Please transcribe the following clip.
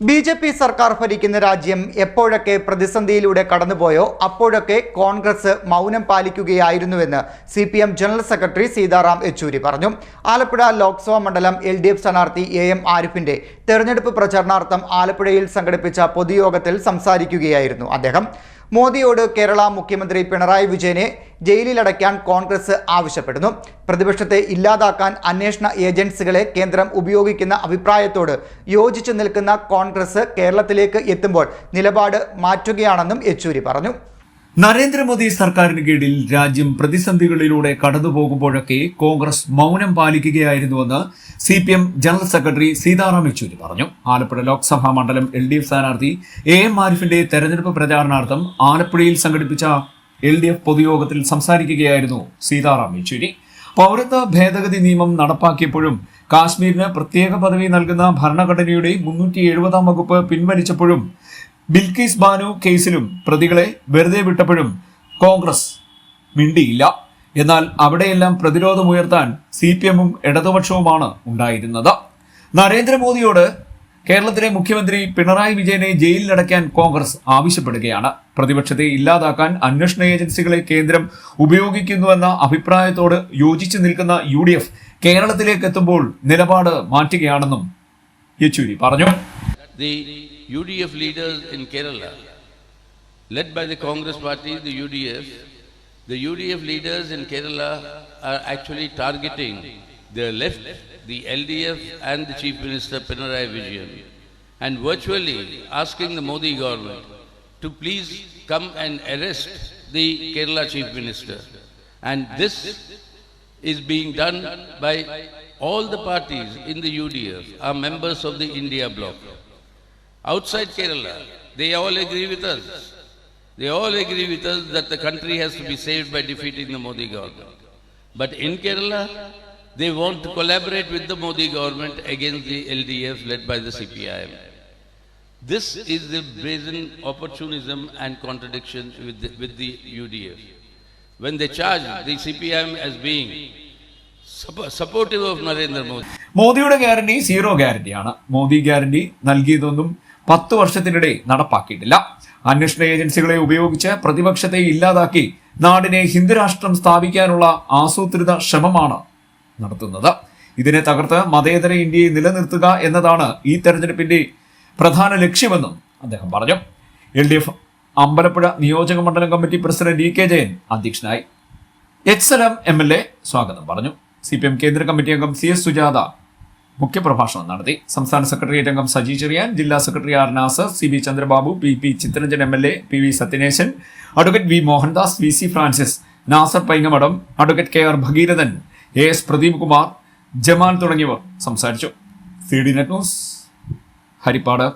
B J P സർക്കാർ ഭരിക്കുന്ന രാജ്യം എപ്പോഴൊക്കെ പ്രതിസന്ധിയിലൂടെ കടന്നുപോയോ അപ്പോഴൊക്കെ കോൺഗ്രസ് മൗനം പാലിക്കുകയായിരുന്നുവെന്ന് C P M general secretary Sitaram Yechury പറഞ്ഞു. ആലപ്പുഴ ലോക്സഭാ മണ്ഡലം എൽ ഡി എഫ് സ്ഥാനാർത്ഥി എ എം ആരിഫിന്റെ തെരഞ്ഞെടുപ്പ് പ്രചരണാർത്ഥം ആലപ്പുഴയിൽ സംഘടിപ്പിച്ച പൊതുയോഗത്തിൽ സംസാരിക്കുകയായിരുന്നു അദ്ദേഹം. മോദിയോട് കേരള മുഖ്യമന്ത്രി പിണറായി വിജയനെ ജയിലിലടയ്ക്കാൻ കോൺഗ്രസ് ആവശ്യപ്പെടുന്നു. പ്രതിപക്ഷത്തെ ഇല്ലാതാക്കാൻ അന്വേഷണ ഏജൻസികളെ കേന്ദ്രം ഉപയോഗിക്കുന്ന അഭിപ്രായത്തോട് യോജിച്ചു നിൽക്കുന്ന കോൺഗ്രസ് കേരളത്തിലേക്ക് എത്തുമ്പോൾ നിലപാട് മാറ്റുകയാണെന്നും യെച്ചൂരി പറഞ്ഞു. നരേന്ദ്രമോദി സർക്കാരിന് കീഴിൽ രാജ്യം പ്രതിസന്ധികളിലൂടെ കടന്നുപോകുമ്പോഴൊക്കെ കോൺഗ്രസ് മൗനം പാലിക്കുകയായിരുന്നുവെന്ന് C P M general secretary Sitaram Yechury പറഞ്ഞു. ആലപ്പുഴ ലോക്സഭാ മണ്ഡലം എൽ ഡി എഫ് സ്ഥാനാർത്ഥി എ എം ആരിഫിന്റെ തെരഞ്ഞെടുപ്പ് പ്രചാരണാർത്ഥം ആലപ്പുഴയിൽ സംഘടിപ്പിച്ച എൽ ഡി എഫ് പൊതുയോഗത്തിൽ സംസാരിക്കുകയായിരുന്നു സീതാറാം യെച്ചൂരി. പൗരത്വ ഭേദഗതി നിയമം നടപ്പാക്കിയപ്പോഴും കാശ്മീരിന് പ്രത്യേക പദവി നൽകുന്ന ഭരണഘടനയുടെ മുന്നൂറ്റി എഴുപതാം വകുപ്പ് പിൻവലിച്ചപ്പോഴും ബിൽക്കിസ് ബാനു കേസിലും പ്രതികളെ വെറുതെ വിട്ടപ്പോഴും കോൺഗ്രസ് മിണ്ടിയില്ല. എന്നാൽ അവിടെയെല്ലാം പ്രതിരോധമുയർത്താൻ സി പി എമ്മും ഇടതുപക്ഷവുമാണ് ഉണ്ടായിരുന്നത്. നരേന്ദ്രമോദിയോട് കേരളത്തിലെ മുഖ്യമന്ത്രി പിണറായി വിജയനെ ജയിലിലടയ്ക്കാൻ കോൺഗ്രസ് ആവശ്യപ്പെടുകയാണ്. പ്രതിപക്ഷത്തെ ഇല്ലാതാക്കാൻ അന്വേഷണ ഏജൻസികളെ കേന്ദ്രം ഉപയോഗിക്കുന്നുവെന്ന അഭിപ്രായത്തോട് യോജിച്ചു നിൽക്കുന്ന യു കേരളത്തിലേക്ക് എത്തുമ്പോൾ നിലപാട് മാറ്റുകയാണെന്നും യെച്ചൂരി പറഞ്ഞു. The UDF leaders in Kerala, led by the Congress party, the UDF, the UDF leaders in Kerala are actually targeting the left, the LDF and the Chief Minister Pinarayi Vijayan and virtually asking the Modi government to please come and arrest the Kerala Chief Minister. And this is being done by all the parties in the UDF are members of the India bloc Outside Kerala, they all agree with us. They all agree with us that the country has to be saved by defeating the Modi government. But in Kerala, they want to collaborate with the Modi government against the LDF led by the CPIM. This is the brazen opportunism and contradiction with the, with the UDF. When they charge the CPIM as being suppo- supportive of Narendra Modi, മോദിയുടെ guarantee zero ഗ്യാരണ്ടിയാണ് Modi guarantee നൽകിയതൊന്നും പത്ത് വർഷത്തിനിടെ നടപ്പാക്കിയിട്ടില്ല. അന്വേഷണ ഏജൻസികളെ ഉപയോഗിച്ച് പ്രതിപക്ഷത്തെ ഇല്ലാതാക്കി നാടിനെ ഹിന്ദുരാഷ്ട്രം സ്ഥാപിക്കാനുള്ള ആസൂത്രിത ശ്രമമാണ് നടത്തുന്നത്. ഇതിനെ തകർത്ത് മതേതര ഇന്ത്യയെ നിലനിർത്തുക എന്നതാണ് ഈ തെരഞ്ഞെടുപ്പിന്റെ പ്രധാന ലക്ഷ്യമെന്നും അദ്ദേഹം പറഞ്ഞു. എൽ ഡി എഫ് അമ്പലപ്പുഴ നിയോജക മണ്ഡലം committee president E K Jayan അധ്യക്ഷനായി. എച്ച് എം എൽ എ സ്വാഗതം പറഞ്ഞു. സി പി എം കേന്ദ്ര കമ്മിറ്റി അംഗം സി എസ് സുജാത മുഖ്യപ്രഭാഷണം നടത്തി. സംസ്ഥാന സെക്രട്ടേറിയറ്റ് അംഗം സജി ചെറിയാൻ ജില്ലാ secretary R Nasar C B Chandrababu P P Chitharanjan M L A P V Sathyaneshan advocate V Mohandas V C Francis Nasar Paingamadam advocate K R Bhagirathan A S Pradeep Kumar Jamal തുടങ്ങിയവർ സംസാരിച്ചു. C D net news Haripad.